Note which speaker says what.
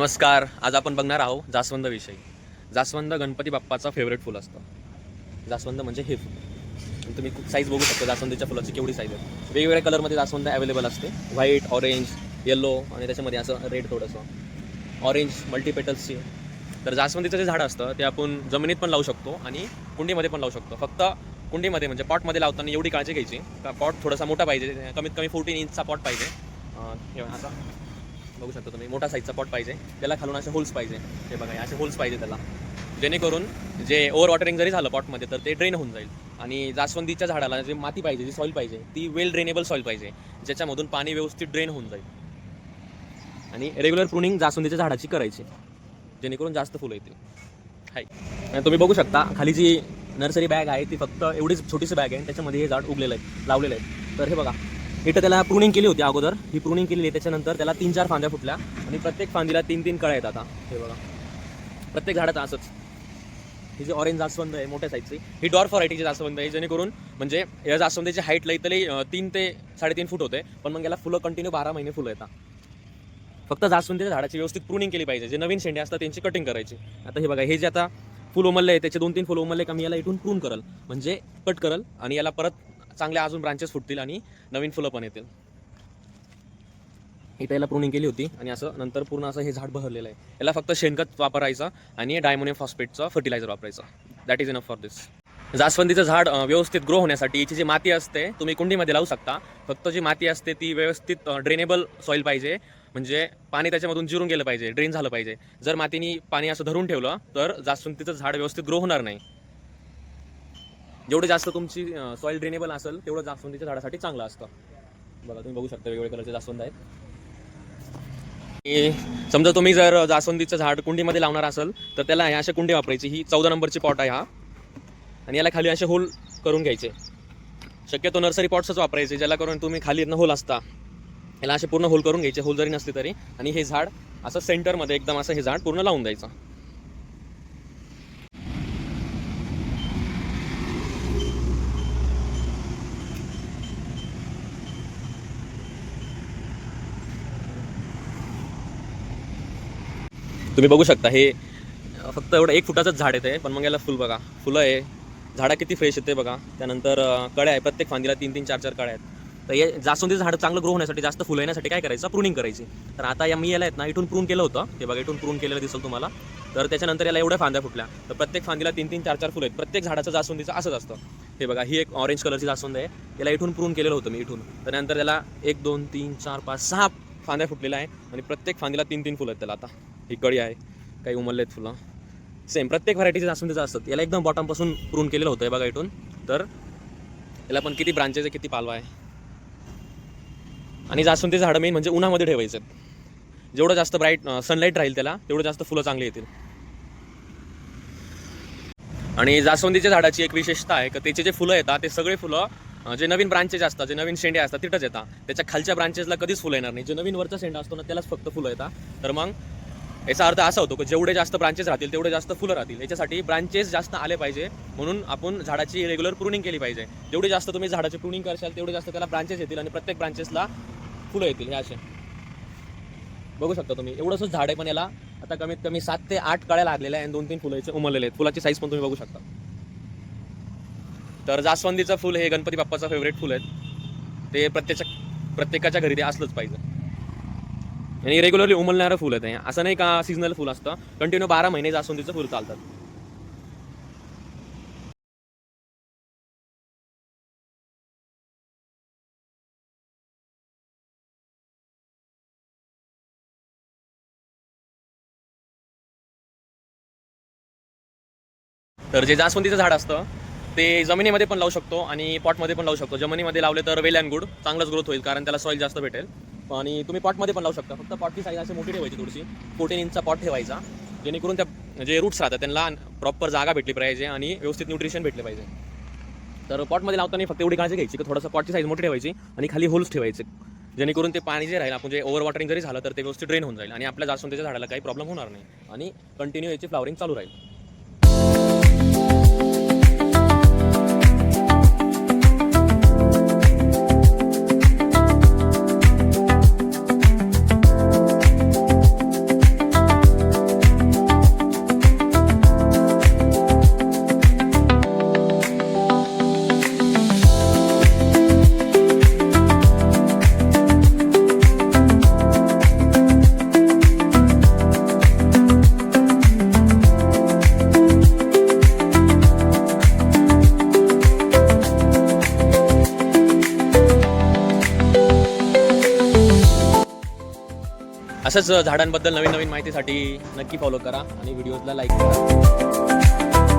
Speaker 1: नमस्कार आज आपण बघणार आहोत जास्वंदविषयी. जास्वंद गणपती बाप्पाचा फेवरेट फुल असतं. जास्वंद म्हणजे हे फुल. तुम्ही खूप साईज बघू शकता जास्वंदीच्या फुलाची केवढी साईज आहे वेगवेगळ्या कलरमध्ये जास्वंद अवेलेबल असते. व्हाईट ऑरेंज येल्लो आणि त्याच्यामध्ये असं रेड थोडंसं. ऑरेंज मल्टीपेटल्सची तर जास्वंदीचं जे झाड असतं ते आपण जमिनीत पण लावू शकतो आणि कुंडीमध्ये पण लावू शकतो. फक्त कुंडीमध्ये म्हणजे पॉटमध्ये लावताना एवढी काळजी घ्यायची. का पॉट थोडासा मोठा पाहिजे कमीत कमी फोर्टीन इंचचा पॉट पाहिजे. असा बघू शकता तुम्ही. मोठा साईजचा पॉट पाहिजे. त्याला खालून असे होल्स पाहिजे. हे बघा असे होल्स पाहिजे त्याला. जेणेकरून जे ओव्हर वॉटरिंग जरी झालं पॉटमध्ये तर ते ड्रेन होऊन जाईल. आणि जास्वंदीच्या झाडाला जे माती पाहिजे जी सॉईल पाहिजे ती वेल ड्रेनेबल सॉईल पाहिजे. ज्याच्यामधून पाणी व्यवस्थित ड्रेन होऊन जाईल. आणि रेग्युलर प्रुनिंग जास्वंदीच्या झाडाची करायची. जेणेकरून जास्त फुलं येतील. हाय आणि तुम्ही बघू शकता खाली जी नर्सरी बॅग आहे ती फक्त एवढीच छोटीशी बॅग आहे त्याच्यामध्ये हे झाड उगलेलं आहे लावलेलं आहे. तर हे बघा इथं त्याला प्रुनिंग केली होती अगोदर. ही प्रुनिंग केली आहे. त्याच्यानंतर त्याला तीन चार फांद्या फुटल्या. आणि प्रत्येक फांदीला तीन तीन कळ्या आहेत आता हे बघा. प्रत्येक झाडाचा असंच. ही जी ऑरेंज जास्वंद आहे मोठ्या साईजची ही डॉर्फ व्हरायटीची जास्वंद आहे. जेणेकरून म्हणजे या जास्वंदीची हाईट लई तरी तीन ते साडेतीन फूट होते. पण मग याला फुलं कंटिन्यू बारा महिने फुलं येतात. फक्त जास्वंदीच्या झाडाची व्यवस्थित प्रुनिंग केली पाहिजे. जे नवीन शेंडे असतात त्यांची कटिंग करायची. आता हे बघा हे जे आता फुल उमलले आहे त्याचे दोन तीन फुल उमलले का मी याला इथून प्रून करल. म्हणजे कट करल आणि याला परत चांगल्या अजून ब्रांचेस फुटतील आणि नवीन फुलं पण येतील. इथे याला प्रुनिंग केली होती आणि असं नंतर पूर्ण असं हे झाड बहरलेलं आहे. याला फक्त शेणखत वापरायचं आणि डायमोनियम फॉस्फेटचं फर्टिलायझर वापरायचं. That is enough for this जास्वंदीचं झाड व्यवस्थित ग्रो होण्यासाठी याची जी माती असते तुम्ही कुंडीमध्ये लावू शकता. फक्त जी माती असते ती व्यवस्थित ड्रेनेबल सॉईल पाहिजे. म्हणजे पाणी त्याच्यामधून जिरून गेलं पाहिजे ड्रेन झालं पाहिजे. जर मातीने पाणी असं धरून ठेवलं तर जास्वंदीचं झाड व्यवस्थित ग्रो होणार नाही. जेवढे जास्त तुमची सॉईल ड्रेनेबल असेल तेवढं जास्वंदीच्या झाडासाठी चांगलं असतं. बघा तुम्ही बघू शकता वेगवेगळ्या कलरचे जास्वंद आहेत. समजा तुम्ही जर जास्वंदीचं झाड कुंडीमध्ये लावणार असेल तर त्याला ह्या अशा कुंडी वापरायची. ही चौदा नंबरची पॉट आहे हा. आणि याला खाली असे होल करून घ्यायचे. शक्यतो नर्सरी पॉट्सच वापरायचे ज्याला करून तुम्ही खाली न होल असता. याला असे पूर्ण होल करून घ्यायचे होल जरी नसले तरी. आणि हे झाड असं सेंटरमध्ये एकदम असं हे झाड पूर्ण लावून द्यायचं. तुम्ही बघू शकता हे फक्त एवढं एक फुटाचंच झाड येते पण मग याला फुल बघा. फुलं आहे. झाडं किती फ्रेश येते बघा. त्यानंतर कळ्या आहे प्रत्येक फांदीला तीन तीन चार चार कळ्या आहेत. तर हे जास्वंदी झाड चांगलं ग्रो होण्यासाठी जास्त फुलं येण्यासाठी काय करायचं? प्रुनिंग करायची. तर आता या मी याला आहेत ना इथून प्रून केलं होतं. हे बघा इथून प्रून केलेलं दिसेल तुम्हाला. तर त्याच्यानंतर याला एवढ्या फांद्या फुटल्या. तर प्रत्येक फांदीला तीन तीन चार चार फुलं आहेत. प्रत्येक झाडाचं जास्वंदीचं असंच असतं. हे बघा ही एक ऑरेंज कलरची जास्वंद आहे. याला इथून प्रून केलेलं होतं मी इथून. त्यानंतर त्याला एक दोन तीन चार पाच सहा फांद्या फुटलेल्या आहे आणि प्रत्येक फांदीला तीन तीन फुलं आहेत त्याला आता. ही कळी आहे. काही उमलले आहेत फुलं. सेम प्रत्येक व्हरायटीचे जास्वंदीचं असतात. याला एकदम बॉटमपासून प्रून केलेलं होतं आहे बघा इथून. तर याला पण किती ब्रांचेस आहे किती पालवा आहे. आणि जास्वंदी झाडं मेन म्हणजे उन्हामध्ये ठेवायचं जेवढं जास्त ब्राईट सनलाईट राहील त्याला तेवढं जास्त फुलं चांगली येतील. आणि जास्वंदीच्या झाडाची एक विशेषता आहे का त्याचे जे फुलं येतात ते सगळे फुलं जे नवीन ब्रांचेस असतात जे नवीन शेंडे असतात तिथंच येतात. त्याच्या खालच्या ब्रांचेसला कधीच फुलं येणार नाही. जे नवीन वरचा शेंडा असतो ना त्यालाच फक्त फुलं येतात. तर मग याचा अर्थ असा होतो की जेवढे जास्त ब्रांचेस राहतील तेवढे जास्त फुलं राहतील. याच्यासाठी ब्रांचेस जास्त आले पाहिजे. म्हणून आपण झाडाची रेग्युलर प्रुनिंग केली पाहिजे. जेवढे जास्त तुम्ही झाडाची प्रुनिंग करशाल तेवढे जास्त त्याला ब्रांचेस येतील आणि प्रत्येक ब्रांचेसला फुलं येतील. हे असे. बघू शकता तुम्ही. एवढंसंच झाड आहे पण याला आता कमीत कमी सात ते आठ काळ्या लागलेल्या आहे आणि दोन तीन फुलं याचे आहेत. फुलाची साईज पण तुम्ही बघू शकता. तर जास्वंदीचं फुल हे गणपती बाप्पाचं फेवरेट फुल आहे ते प्रत्येक प्रत्येकाच्या घरी ते असलंच पाहिजे. आणि रेग्युलरली उमलणारं फुल आहे ते असं नाही का सीझनल फुल असतं. कंटिन्यू बारा महिने जास्वंदीचं फुल चालतात. तर जे जास्वंदीचं झाड असतं ते जमिनीमध्ये पण लावू शकतो आणि पॉटमध्ये पण लावू शकतो. जमिनीमध्ये लावले तर वेल अँड गुड चांगलाच ग्रोथ होईल कारण त्याला सॉईल जास्त भेटेल. आणि तुम्ही पॉटमध्ये पण लावू शकता. फक्त पॉटची साईज अशी मोठी ठेवायची थोडीशी. फोर्टीन इंचचा पॉट ठेवायचा. जेणेकरून त्या जे रूट्स राहतात त्यांना प्रॉपर जागा भेटली पाहिजे आणि व्यवस्थित न्यूट्रिशन भेटले पाहिजे. तर पॉटमध्ये लावताना फक्त एवढी काळजी घ्यायची की थोडंसं पॉटची साईज मोठी ठेवायची आणि खाली होल्स ठेवायचे. जेणेकरून ते पाणी जे राहील आपण जे ओव्हर वॉटरिंग जरी झालं तर ते व्यवस्थित ड्रेन होऊन जाईल आणि आपल्या जास्वंदीच्या झाडाला काही प्रॉब्लेम होणार नाही. आणि कंटिन्यू याची फ्लावरिंग चालू राहील. असंच झाडांबद्दल नवीन नवीन माहितीसाठी नक्की फॉलो करा आणि व्हिडिओजला लाईक करा.